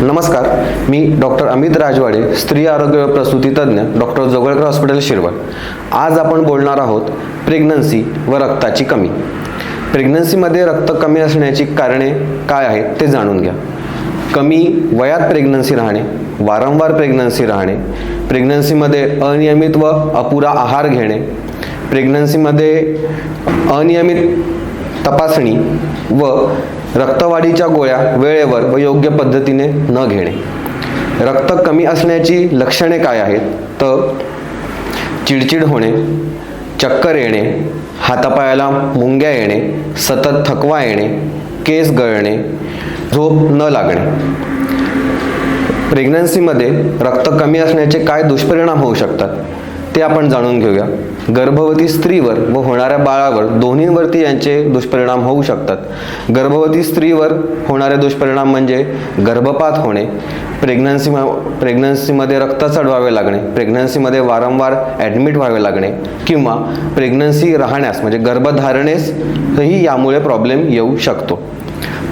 नमस्कार मी डॉक्टर अमित राजवाडे स्त्री आरोग्य व प्रसूती तज्ज्ञ डॉक्टर जोगळकर हॉस्पिटल शिरवळ आज आपण बोलणार आहोत प्रेग्नन्सी व रक्ताची कमी. प्रेग्नन्सीमध्ये रक्त कमी असण्याची कारणे काय आहेत ते जाणून घ्या. कमी वयात प्रेग्नन्सी राहणे वारंवार प्रेग्नन्सी राहणे प्रेग्नन्सीमध्ये अनियमित व अपुरा आहार घेणे प्रेग्नन्सीमध्ये अनियमित तपासणी व रक्तवाढीच्या गोळ्या वेळेवर व योग्य पद्धतीने न घेणे. रक्त कमी असण्याची लक्षणे काय आहेत? तर चिडचिड होणे चक्कर येणे हातापायाला मुंग्या येणे सतत थकवा येणे केस गळणे झोप न लागणे. प्रेग्नन्सीमध्ये रक्त कमी असण्याचे काय दुष्परिणाम होऊ शकतात? ते आपण जाणून घेऊया. गर्भवती स्त्रीवर व होणाऱ्या बाळावर दोन्हीवरती यांचे दुष्परिणाम होऊ शकतात. गर्भवती स्त्रीवर होणारे दुष्परिणाम म्हणजे गर्भपात होणे प्रेग्नन्सी प्रेग्नन्सीमध्ये रक्त चढवावे लागणे प्रेग्नन्सीमध्ये वारंवार ॲडमिट व्हावे लागणे किंवा प्रेग्नन्सी राहण्यास म्हणजे गर्भधारणेसही यामुळे प्रॉब्लेम येऊ शकतो.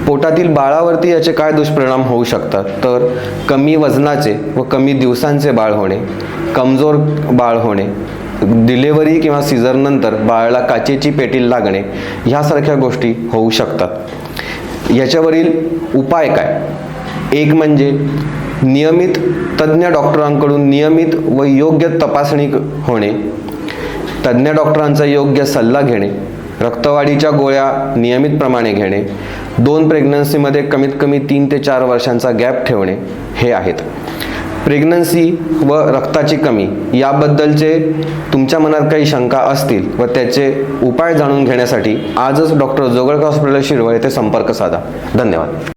पोटातील बाळावरती याचे काय दुष्परिणाम होऊ शकतात? तर कमी वजनाचे व कमी दिवसांचे बाळ होणे कमजोर बाळ होणे डिलेवरी किंवा सीझरनंतर बाळाला काचेची पेटी लागणे ह्यासारख्या गोष्टी होऊ शकतात. याच्यावरील उपाय काय? एक म्हणजे नियमित तज्ज्ञ डॉक्टरांकडून नियमित व योग्य तपासणी होणे तज्ज्ञ डॉक्टरांचा योग्य सल्ला घेणे रक्तवाढीच्या गोळ्या नियमितप्रमाणे घेणे दोन प्रेग्नन्सीमध्ये कमीत कमी तीन ते चार वर्षांचा गॅप ठेवणे हे आहेत. प्रेग्नन्सी व रक्ताची कमी याबद्दलचे तुमच्या मनात काही शंका असतील व त्याचे उपाय जाणून घेण्यासाठी आजच डॉक्टर जोगळकर हॉस्पिटल शिरवळ येथे संपर्क साधा. धन्यवाद.